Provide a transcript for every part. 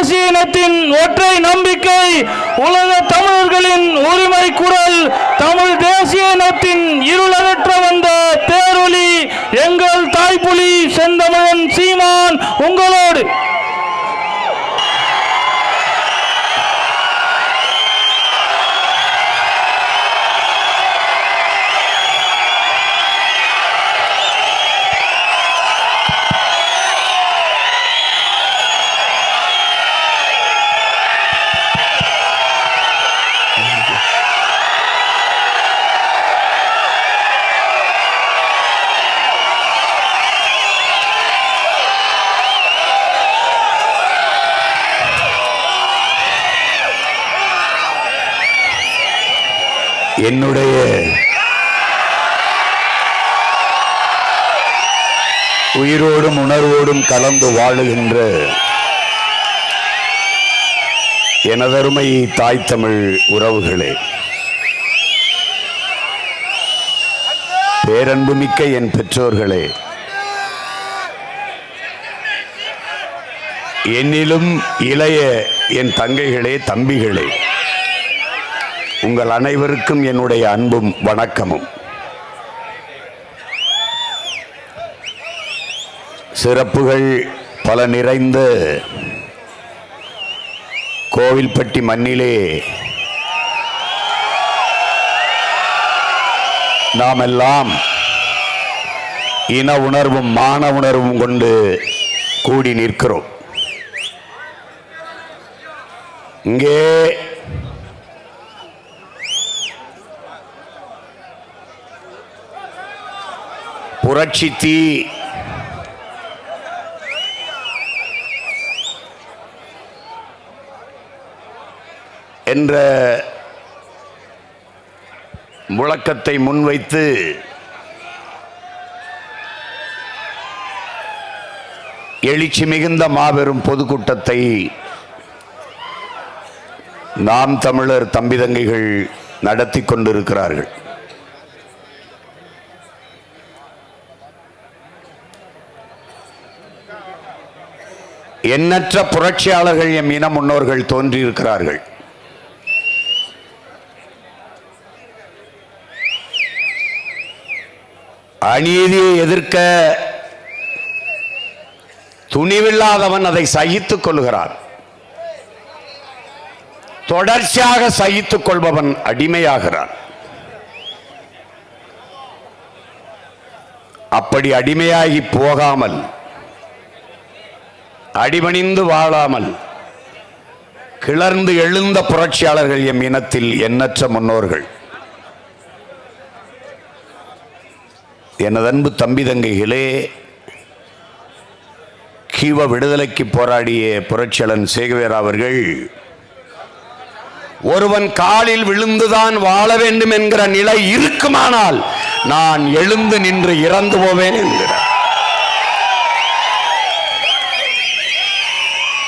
தேசிய இனத்தின் ஒற்றை நம்பிக்கை உலக தமிழர்களின் உரிமை குரல் தமிழ் தேசிய இனத்தின் இருளகற்ற வந்த பேரொளி எங்கள் தாய்ப்புலி செந்தமிழன் சீமான் உங்களோடு. என்னுடைய உயிரோடும் உணர்வோடும் கலந்து வாழுகின்ற எனதருமை தாய் தமிழ் உறவுகளே பேரன்புமிக்க என் பெற்றோர்களே என்னிலும் இளைய என் தங்கைகளே தம்பிகளே உங்கள் அனைவருக்கும் என்னுடைய அன்பும் வணக்கமும். சிறப்புகள் பல நிறைந்த கோவில்பட்டி மண்ணிலே நாம் எல்லாம் இன உணர்வும் மான உணர்வும் கொண்டு கூடி நிற்கிறோம். இங்கே புரட்சி தீ. என்ற முழக்கத்தை முன்வைத்து எழுச்சி மிகுந்த மாபெரும் பொதுக்கூட்டத்தை நாம் தமிழர் தம்பிதங்கைகள் நடத்தி கொண்டிருக்கிறார்கள். எண்ணற்ற புரட்சியாளர்கள் எம் இன முன்னோர்கள் தோன்றியிருக்கிறார்கள். அநீதியை எதிர்க்க துணிவில்லாதவன் அதை சகித்துக் கொள்கிறான். தொடர்ச்சியாக சகித்துக் கொள்பவன் அடிமையாகிறான். அப்படி அடிமையாகி போகாமல் அடிபணிந்து வாழாமல் கிளர்ந்து எழுந்த புரட்சியாளர்கள் எம் இனத்தில் எண்ணற்ற முன்னோர்கள். எனது அன்பு தம்பி தங்கைகளே கீவ விடுதலைக்கு போராடிய புரட்சியாளன் சேகவேர் அவர்கள் ஒருவன் காலில் விழுந்துதான் வாழ வேண்டும் என்கிற நிலை இருக்குமானால் நான் எழுந்து நின்று இறந்து போவேன் என்கிறார்.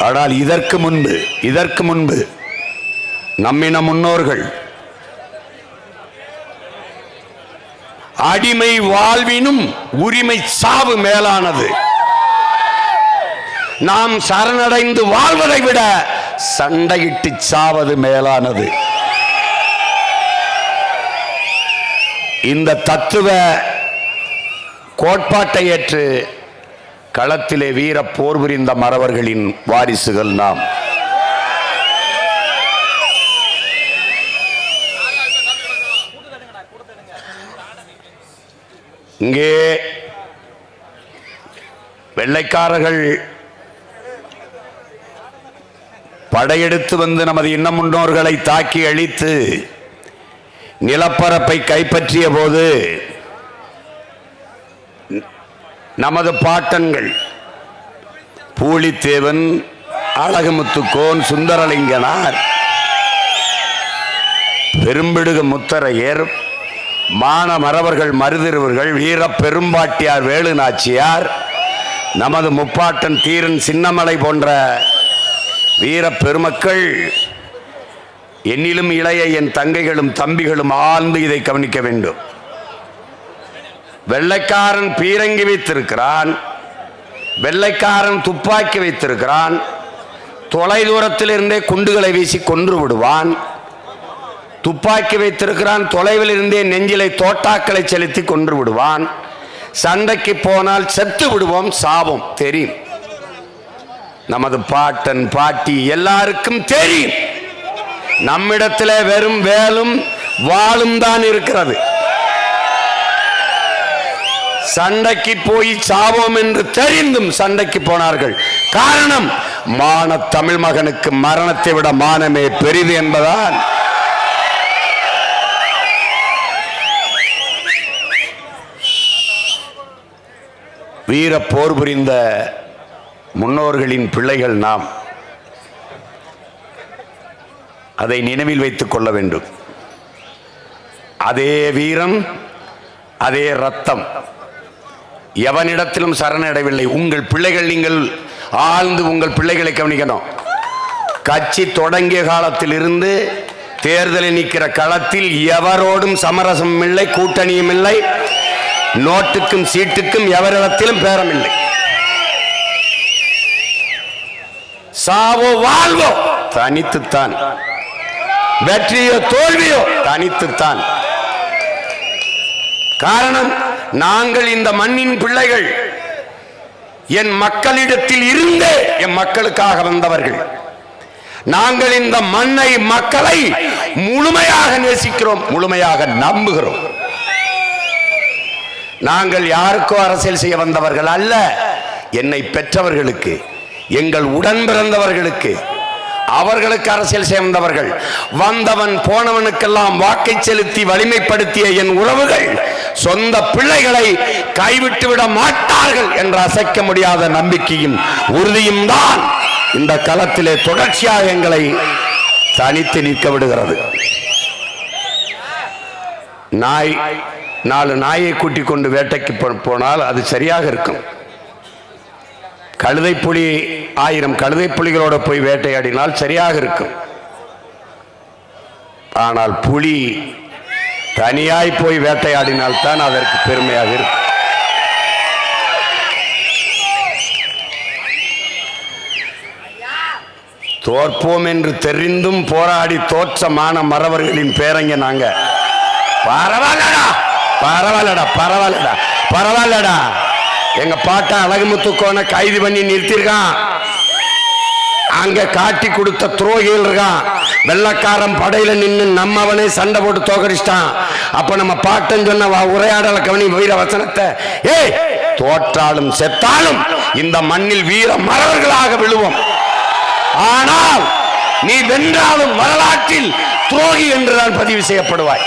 ஆனால் இதற்கு முன்பு இதற்கு முன்பு நம்மின முன்னோர்கள் அடிமை வாழ்வினும் உரிமை சாவு மேலானது. நாம் சரணடைந்து வாழ்வதை விட சண்டையிட்டு சாவது மேலானது. இந்த தத்துவ கோட்பாட்டை ஏற்று களத்திலே வீர போர் புரிந்த மறவர்களின் வாரிசுகள் நாம். இங்கே வெள்ளைக்காரர்கள் படையெடுத்து வந்து நமது இன்ன முன்னோர்களை தாக்கி அழித்து நிலப்பரப்பை கைப்பற்றிய போது நமது பாட்டன்கள். பூலித்தேவன் அழகுமுத்துக்கோன் சுந்தரலிங்கனார் பெரும்பிடுக முத்தரையர் மான மறவர்கள் மருதிருவர்கள் வீர பெரும்பாட்டியார் வேலு நாச்சியார் நமது முப்பாட்டன் தீரன் சின்னமலை போன்ற வீர பெருமக்கள் என்னிலும் இளைய என் தங்கைகளும் தம்பிகளும் ஆழ்ந்து இதை கவனிக்க வேண்டும். வெள்ளைக்காரன் பீரங்கி வைத்திருக்கிறான் வெள்ளைக்காரன் துப்பாக்கி வைத்திருக்கிறான் தொலை தூரத்தில் குண்டுகளை வீசி கொன்று விடுவான். துப்பாக்கி வைத்திருக்கிறான் தொலைவில் இருந்தே நெஞ்சிலை தோட்டாக்களை செலுத்தி கொன்று விடுவான். சண்டைக்கு போனால் செத்து விடுவோம் சாபம் தெரியும். நமது பாட்டன் பாட்டி எல்லாருக்கும் தெரியும். நம்மிடத்தில் வெறும் வேலும் வாளும் தான் இருக்கிறது. சண்டைக்கு போய் சாவோம் என்று தெரிந்தும் சண்டைக்கு போனார்கள். காரணம் மான தமிழ் மகனுக்கு மரணத்தை விட மானமே பெரிது என்பதால் வீர போர் புரிந்த முன்னோர்களின் பிள்ளைகள் நாம். அதை நினைவில் வைத்துக் கொள்ள வேண்டும். அதே வீரம் அதே ரத்தம். எவனிடத்திலும் சரணடையவில்லை. உங்கள் பிள்ளைகள் நீங்கள் ஆழ்ந்து உங்கள் பிள்ளைகளை கவனிக்கணும். கட்சி தொடங்கிய காலத்தில் இருந்து தேர்தலில் நிற்கிற களத்தில் எவரோடும் சமரசமும் இல்லை கூட்டணியும் இல்லை நோட்டுக்கும் சீட்டுக்கும் எவரிடத்திலும் பேரமில்லை. சாவோ வாழ்வோ? தனித்துத்தான். வெற்றியோ தோல்வியோ? தனித்துத்தான். காரணம் நாங்கள் இந்த மண்ணின் பிள்ளைகள். என் மக்களிடத்தில் இருந்தே என் மக்களுக்காக வந்தவர்கள். நாங்கள் இந்த மண்ணை மக்களை முழுமையாக நேசிக்கிறோம் முழுமையாக நம்புகிறோம். நாங்கள் யாருக்கோ அரசியல் செய்ய வந்தவர்கள் அல்ல என்னை பெற்றவர்களுக்கு எங்கள் உடன் பிறந்தவர்களுக்கு அவர்களுக்கு அரசியல் சேர்ந்தவர்கள். வந்தவன் போனவனுக்கெல்லாம் வாக்கை செலுத்தி வலிமைப்படுத்திய என் உறவுகள் சொந்த பிள்ளைகளை கைவிட்டு விட மாட்டார்கள் என்ற அசைக்க முடியாத நம்பிக்கையும் உறுதியும் தான் இந்த களத்திலே தொடர்ச்சியாக எங்களை தனித்து நிற்க விடுகிறது. நாய் நாலு நாயை கூட்டிக் கொண்டு வேட்டைக்கு போ- போனால் அது சரியாக இருக்கும். கழுதை புலி ஆயிரம் கழுதை புலிகளோடு போய் வேட்டையாடினால் சரியாக இருக்கும். ஆனால் புலி தனியாய் போய் வேட்டையாடினால் தான் அதற்கு பெருமையாக இருக்கும். தோற்போம் என்று தெரிந்தும் போராடி தோற்றமான மறவர்களின் பேரங்க நாங்க. பரவாயில்லடா பரவாயில்லடா பரவாயில்லடா பரவாயில்லடா. எங்க பாட்டா அழகுமுத்துக்கோனை கைது பண்ணி நிறுத்திருக்கான். அங்க காட்டி கொடுத்த துரோகிகள் இருக்கான். வெள்ளக்காரன் படையில நின்று நம்ம அவனே சண்டை போட்டு தோக்கடிச்சிட்டான். அப்ப நம்ம பாட்டன் சொன்ன உரையாடல கவனி வீர வசனத்தை ஏய் தோற்றாலும் செத்தாலும் இந்த மண்ணில் வீர மறவர்களாக விழுவோம். ஆனால் நீ வென்றாலும் வரலாற்றில் துரோகி என்றுதான் பதிவு செய்யப்படுவாய்.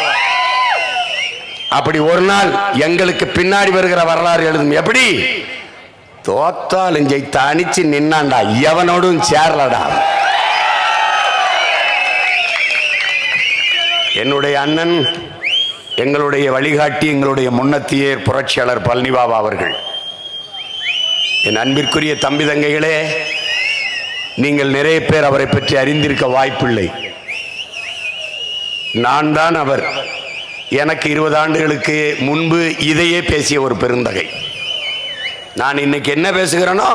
அப்படி ஒரு நாள் எங்களுக்கு பின்னாடி வருகிற வரலாறு எழுதும். எப்படி? தோத்தாலும் ஜெயித்த அணிச்சு நின்னாண்டா எவனோடும் சேரலடா. என்னுடைய அண்ணன் எங்களுடைய வழிகாட்டி எங்களுடைய முன்னத்தியே புரட்சியாளர் பழனிபாபா அவர்கள். என் அன்பிற்குரிய தம்பி தங்கைகளே நீங்கள் நிறைய பேர் அவரை பற்றி அறிந்திருக்க வாய்ப்பில்லை. நான் தான் அவர். எனக்கு இருபது ஆண்டுகளுக்கு முன்பு இதையே பேசிய ஒரு பெருந்தகை. நான் இன்னைக்கு என்ன பேசுகிறேனோ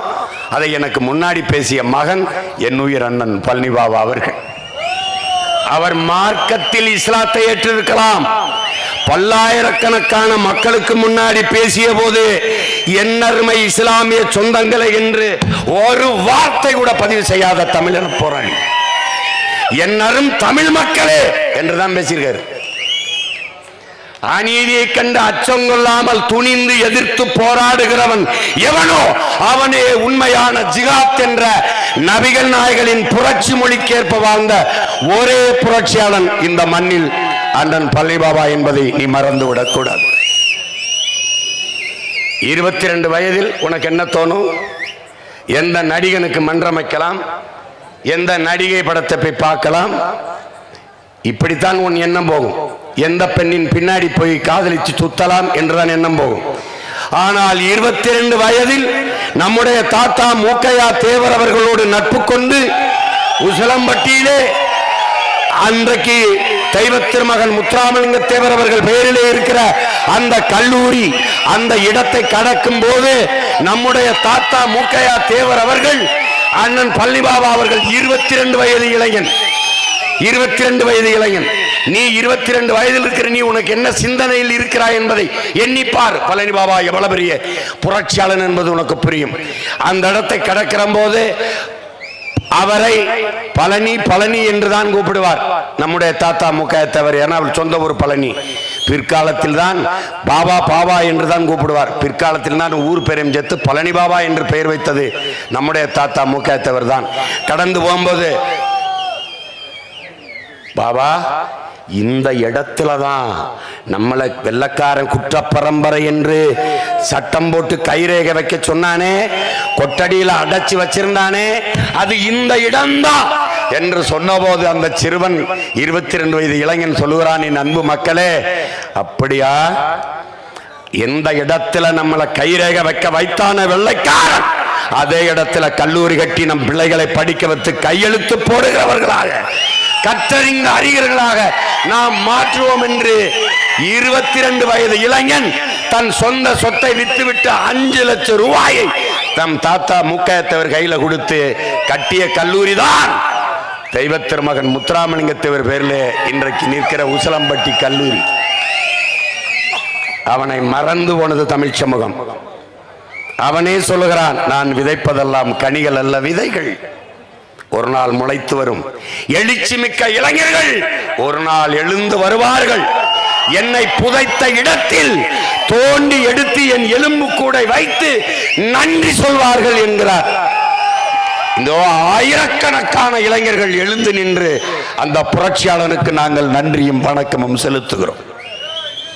அதை எனக்கு முன்னாடி பேசிய மகன் என் உயிர் அண்ணன் பழனிபாபா அவர்கள். அவர் மார்க்கத்தில் இஸ்லாத்தை ஏற்றிருக்கலாம். பல்லாயிரக்கணக்கான மக்களுக்கு முன்னாடி பேசிய போது என்னருமை இஸ்லாமிய சொந்தங்களை என்று ஒரு வார்த்தை கூட பதிவு செய்யாத தமிழர் போராளி. என்னரும் தமிழ் மக்களே என்றுதான் பேசியிருக்காரு. அநீதியை கண்டு அச்சம் கொள்ளாமல் துணிந்து எதிர்த்து போராடுகிறவன் எவனோ? அவனே உண்மையான ஜிகாத் என்ற நபிகள் நாயகளின் புரட்சி மொழிக்கேற்ப வாழ்ந்த ஒரே புரட்சியாளன் இந்த மண்ணில் அண்ணன் பள்ளி பாபா என்பதை நீ மறந்து விடக்கூடாது இருபத்தி ரெண்டு வயதில் உனக்கு என்ன தோணும்? எந்த நடிகனுக்கு மன்றமைக்கலாம்? எந்த நடிகை படத்தை போய் பார்க்கலாம்? இப்படித்தான் உன் எண்ணம் போகும். எந்த பெண்ணின் பின்னாடி போய் காதலிச்சு சுத்தலாம் என்றுதான் எண்ணம் போகும். ஆனால் இருபத்தி ரெண்டு வயதில் நம்முடைய தாத்தா மூக்கையா தேவர் அவர்களோடு நட்பு கொண்டு உசிலம்பட்டியிலே அன்றைக்கு தெய்வ திருமகன் முத்துராமலிங்க தேவர் அவர்கள் பெயரிலே இருக்கிற அந்த கல்லூரி அந்த இடத்தை கடக்கும் போது நம்முடைய தாத்தா மூக்கையா தேவர் அவர்கள் அண்ணன் பள்ளிபாபா அவர்கள் இருபத்தி ரெண்டு வயது இளைஞன். இருபத்தி ரெண்டு வயது இளைஞன். நீ இருபத்தி ரெண்டு வயதில் இருக்கிற நீ உனக்கு என்ன சிந்தனையில் இருக்கிறாய் என்பதை எண்ணிப்பார் பழனி பாபா எவ்வளவு பெரிய புரட்சியாளன் என்பது உனக்கு புரியும். அந்த இடத்தை கடக்கிற போது அவரை பழனி பழனி என்றுதான் கூப்பிடுவார். நம்முடைய தாத்தா முக்காயத்தவர் ஏன்னா அவர் சொந்த ஊர் பழனி. பிற்காலத்தில் தான் பாபா பாபா என்று தான் கூப்பிடுவார். பிற்காலத்தில் தான் ஊர் பெரும் செத்து பழனி பாபா என்று பெயர் வைத்தது நம்முடைய தாத்தா முக்காயத்தவர் தான். கடந்து போகும்போது பாபா இந்த இடத்துல தான் நம்மளை வெள்ளக்காரன் குற்ற பரம்பரை என்று சட்டம் போட்டு கைரேகை வைக்க சொன்னானே கொட்டடியில் அடைச்சி வச்சிருந்தானே அது இந்த இடம்தான் என்று சொன்னபோது அந்த சிறுவன் இருபத்தி ரெண்டு வயது இளைஞன் சொல்லுகிறான் என் அன்பு மக்களே அப்படியா? எந்த இடத்துல நம்மளை கைரேக வைக்க வைத்தான வெள்ளைக்காரன் அதே இடத்துல கல்லூரி கட்டி நம் பிள்ளைகளை படிக்க வைத்து கையெழுத்து போடுகிறவர்களாக கற்றறிந்த அறிஞர்களாக நாம் மாற்றுவோம் என்று இருபத்தி ரெண்டு வயது இளைஞன் தன் சொந்த சொத்தை வித்துவிட்டு அஞ்சு லட்சம் ரூபாயை தம் தாத்தா முக்காயத்தவர் கையில கொடுத்து கட்டிய கல்லூரி தான் தெய்வ திருமகன் முத்துராமலிங்கத்தவர் பேரில் இன்றைக்கு நிற்கிற உசலம்பட்டி கல்லூரி. அவனை மறந்து போனது தமிழ் சமூகம். அவனே சொல்லுகிறான் நான் விதைப்பதெல்லாம் கனிகள் அல்ல விதைகள். ஒரு நாள் முளைத்து வரும். எழுச்சி மிக்க இளைஞர்கள் ஒரு நாள் எழுந்து வருவார்கள். என்னை புதைத்த இடத்தில் தோண்டி எடுத்து என் எலும்பு கூடை வைத்து நன்றி சொல்வார்கள் என்கிறார். இந்த ஆயிரக்கணக்கான இளைஞர்கள் எழுந்து நின்று அந்த புரட்சியாளனுக்கு நாங்கள் நன்றியும் வணக்கமும் செலுத்துகிறோம்.